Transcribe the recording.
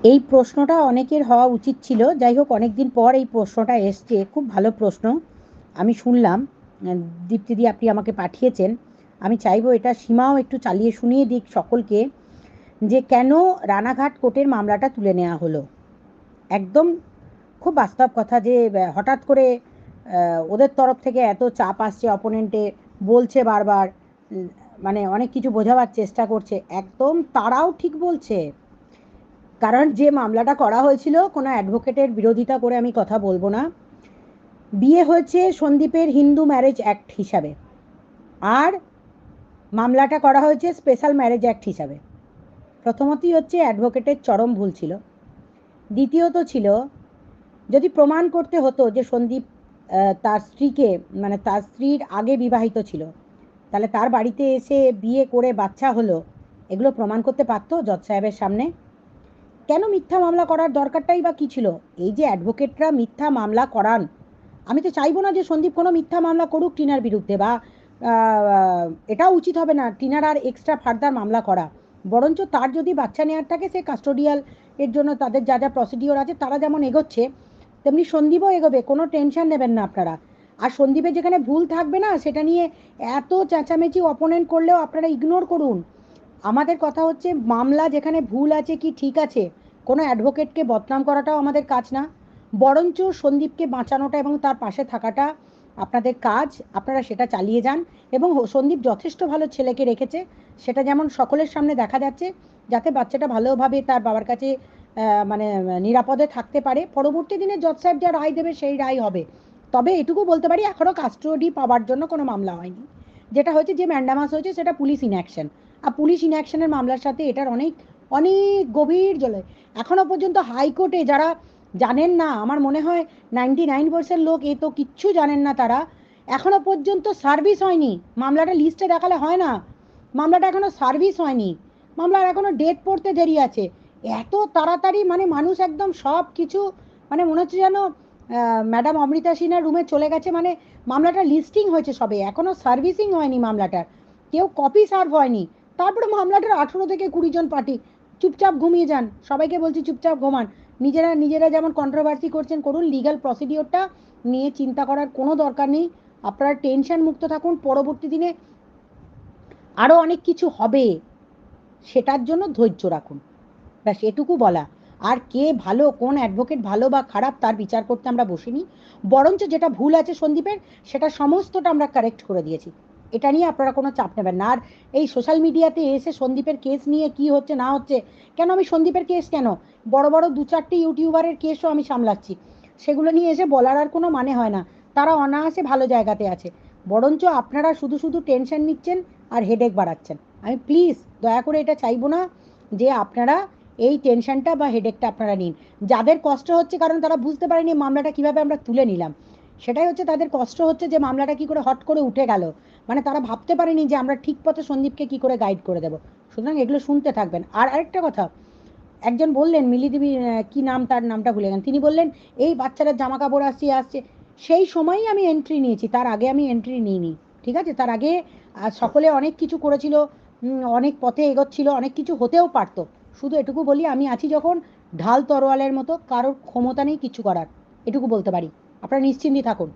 এই প্রশ্নটা অনেকের হওয়া উচিত ছিল। যাই হোক অনেক দিন পর এই প্রশ্নটা এসছে। খুব ভালো প্রশ্ন। আমি শুনলাম। দীপ্তিদি আপনি আমাকে পাঠিয়েছেন। আমি চাইব এটা সীমাও একটু চালিয়ে শুনিয়ে দিক সকলকে যে কেন রানাঘাট কোর্টের মামলাটা তুলে নেওয়া হলো। একদম খুব বাস্তব কথা যে হঠাৎ করে ওদের তরফ থেকে এত চাপ আসছে অপোনেন্টে বলছে বারবার মানে অনেক কিছু বোঝাবার চেষ্টা করছে। একদম তারাও ঠিক বলছে। কারণ যে মামলাটা করা হয়েছিল, কোনো অ্যাডভোকেটের বিরোধিতা করে আমি কথা বলব না। বিয়ে হয়েছে সন্দীপের হিন্দু ম্যারেজ অ্যাক্ট হিসাবে। আর মামলাটা করা হয়েছে স্পেশাল ম্যারেজ অ্যাক্ট হিসাবে। প্রথমতই হচ্ছে অ্যাডভোকেটের চরম ভুল ছিল। দ্বিতীয়ত ছিল, যদি প্রমাণ করতে হতো যে সন্দীপ তার স্ত্রীকে মানে তার স্ত্রীর আগে বিবাহিত ছিল, তাহলে তার বাড়িতে এসে বিয়ে করে বাচ্চা হলো, এগুলো প্রমাণ করতে পারতো জজ সাহেবের সামনে। কেন মিথ্যা মামলা করার দরকারটাই বা কী ছিল? এই যে অ্যাডভোকেটরা মিথ্যা মামলা করান। আমি তো চাইব না যে সন্দীপ কোনো মিথ্যা মামলা করুক টিনার বিরুদ্ধে বা এটাও উচিত হবে না টিনার আর এক্সট্রা ফার্দার মামলা করা। বরঞ্চ তার যদি বাচ্চা নেওয়ার থাকে, সে কাস্টোডিয়াল এর জন্য তাদের যা যা প্রসিডিওর আছে তারা যেমন এগোচ্ছে, তেমনি সন্দীপও এগোবে, কোনো টেনশন নেবেন না আপনারা। আর সন্দীপের যেখানে ভুল থাকবে না, সেটা নিয়ে এত চেঁচামেচি অপোনেন্ট করলেও আপনারা ইগনোর করুন। আমাদের কথা হচ্ছে, মামলা যেখানে ভুল আছে কি ঠিক আছে? কোনো অ্যাডভোকেটকে বদনাম করাটাও আমাদের কাজ না, বরঞ্চ সন্দীপকে বাঁচানোটা এবং তার পাশে থাকাটা আপনাদের কাজ, আপনারা সেটা চালিয়ে যান এবং সন্দীপ যথেষ্ট ভালো ছেলেকে রেখেছে, সেটা যেমন সকলের সামনে দেখা যাচ্ছে, যাতে বাচ্চাটা ভালোভাবে তার বাবার কাছে মানে নিরাপদে থাকতে পারে। পরবর্তী দিনে জজ সাহেব যা রায় দেবে সেই রায় হবে। তবে এটুকু বলতে পারি এখনও কাস্টোডি পাওয়ার জন্য কোনো মামলা হয়নি। যেটা হয়েছে, যে ম্যান্ডামাস হয়েছে, সেটা পুলিশ ইনঅ্যাকশন। আর পুলিশ ইনঅ্যাকশনের মামলার সাথে এটার অনেক অনেক গভীর জলে। এখনও পর্যন্ত হাইকোর্টে যারা জানেন না, আমার মনে হয় নাইনটি নাইন পার্সেন্ট লোক এ তো কিচ্ছু জানেন না তারা, এখনও পর্যন্ত সার্ভিস হয়নি। মামলাটা লিস্টে দেখালে হয় না। মামলাটা এখনও সার্ভিস হয়নি। মামলার এখনও ডেট পড়তে দেরি আছে। এত তাড়াতাড়ি মানে মানুষ একদম সব কিছু মানে মনে হচ্ছে যেন ম্যাডাম অমৃতা সিনহার রুমে চলে গেছে মানে মামলাটা লিস্টিং হয়েছে সবে। এখনও সার্ভিসিং হয়নি মামলাটার। কেউ কপি সার্ভ হয়নি। তারপরে মামলাটার আঠেরো থেকে কুড়ি জন পার্টি চুপচাপ ঘুমিয়ে যান। সবাইকে বলছি চুপচাপ ঘুমান। নিজেরা নিজেরা যেমন কন্ট্রোভার্সি করছেন, করুন লিগাল প্রসিডিওরটা নিয়ে চিন্তা করার কোনো দরকার নেই। আপনারা টেনশন মুক্ত থাকুন। পরবর্তী দিনে আরও অনেক কিছু হবে। সেটার জন্য ধৈর্য রাখুন। ব্যাস, এটুকু বলা। আর কে ভালো, কোন অ্যাডভোকেট ভালো বা খারাপ তার বিচার করতে আমরা বসিনি। বরঞ্চ যেটা ভুল আছে সন্দীপের, সেটা সমস্তটা আমরা কারেক্ট করে দিয়েছি। এটা নিয়ে আপনারা কোনো চাপ নেবেন না। আর এই সোশ্যাল মিডিয়াতে এসে সন্দীপের কেস নিয়ে কি হচ্ছে, না হচ্ছে, কেন আমি সন্দীপের কেস কেন? বড় বড় দু চারটে ইউটিউবারের কেসও আমি সামলাচ্ছি। সেগুলো নিয়ে এসে বলার আর কোনো মানে হয় না। তারা অনায়াসে ভালো জায়গাতে আছে। বরঞ্চ আপনারা শুধু শুধু টেনশন নিচ্ছেন আর হেডেক বাড়াচ্ছেন। আমি প্লিজ দয়া করে এটা চাইব না যে আপনারা এই টেনশনটা বা হেডেকটা আপনারা নিন। যাদের কষ্ট হচ্ছে কারণ তারা বুঝতে পারেনি মামলাটা কীভাবে আমরা তুলে নিলাম। সেটাই হচ্ছে তাদের কষ্ট হচ্ছে যে মামলাটা কি করে হট করে উঠে গেল। মানে তারা ভাবতে পারেনি যে আমরা ঠিক পথে সন্দীপকে কি করে গাইড করে দেবো। সুতরাং এগুলো শুনতে থাকবেন। আর আরেকটা কথা, একজন বললেন মিলিদেবী কি নাম তার নামটা ভুলে গেলেন তিনি বললেন, এই বাচ্চারা জামা কাপড় আসছে আসছে। সেই সময়ই আমি এন্ট্রি নিয়েছি। তার আগে আমি এন্ট্রি নিইনি, ঠিক আছে? তার আগে সকলে অনেক কিছু করেছিল অনেক পথে এগোচ্ছিল, অনেক কিছু হতেও পারতো। শুধু এটুকু বলি, আমি আছি যখন ঢাল তরোয়ালের মতো, কারোর ক্ষমতা নেই কিছু করার। এটুকু বলতে পারি। আপনারা নিশ্চিন্তে থাকুন।